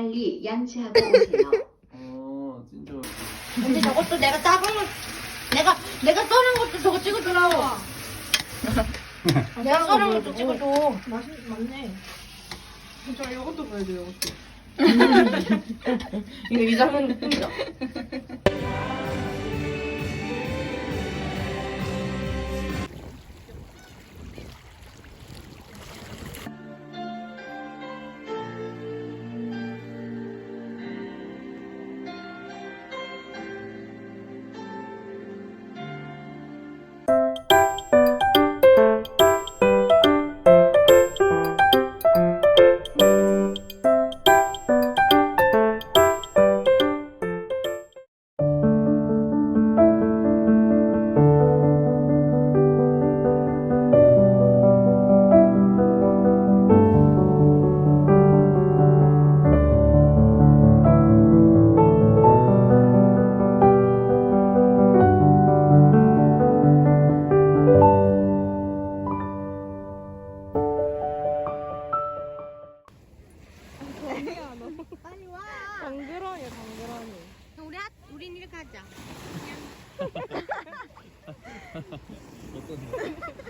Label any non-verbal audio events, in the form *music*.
빨리 양치하고 오세요. *laughs* 어 진짜 근데 저것도 내가 따봉을 내가 내가 써는 것도 저거 찍어주라고. *laughs* 내가 써는 것도 찍어줘. 맛있 맞네. 저 이것도 보여줘 이것도. 이거 이상한 느낌이다. 당그러니 당그러니. 우리 하, 우린 이렇게 하자. *laughs*